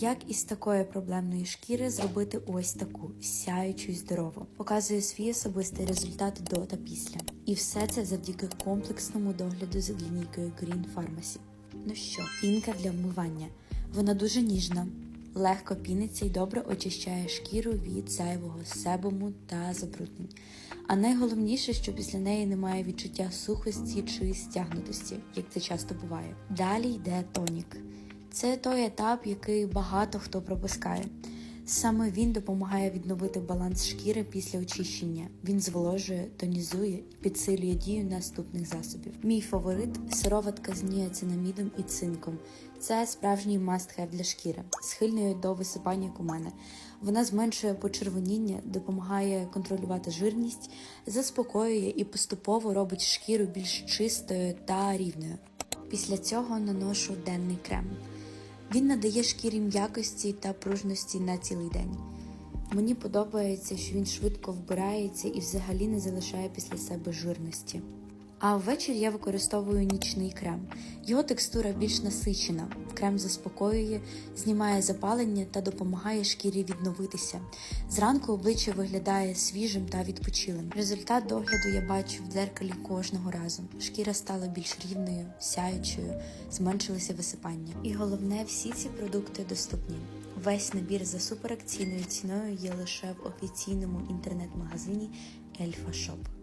Як із такої проблемної шкіри зробити ось таку сяючу й здорову. Показує свій особистий результат до та після. І все це завдяки комплексному догляду з лінійкою Green Pharmacy. Ну що, пінка для вмивання. Вона дуже ніжна, легко піниться і добре очищає шкіру від зайвого себуму та забруднень. А найголовніше, що після неї немає відчуття сухості чи стягнутості, як це часто буває. Далі йде тонік. Це той етап, який багато хто пропускає. Саме він допомагає відновити баланс шкіри після очищення. Він зволожує, тонізує і підсилює дію наступних засобів. Мій фаворит сироватка з ніацинамідом і цинком. Це справжній must-have для шкіри, схильної до висипання як. Вона зменшує почервоніння, допомагає контролювати жирність, заспокоює і поступово робить шкіру більш чистою та рівною. Після цього наношу денний крем. Він надає шкірі м'якості та пружності на цілий день. Мені подобається, що він швидко вбирається і взагалі не залишає після себе жирності. А ввечері я використовую нічний крем. Його текстура більш насичена. Крем заспокоює, знімає запалення та допомагає шкірі відновитися. Зранку обличчя виглядає свіжим та відпочилим. Результат догляду я бачу в дзеркалі кожного разу. Шкіра стала більш рівною, сяючою, зменшилися висипання. І головне, всі ці продукти доступні. Весь набір за суперакційною ціною є лише в офіційному інтернет-магазині Ельфа Шоп.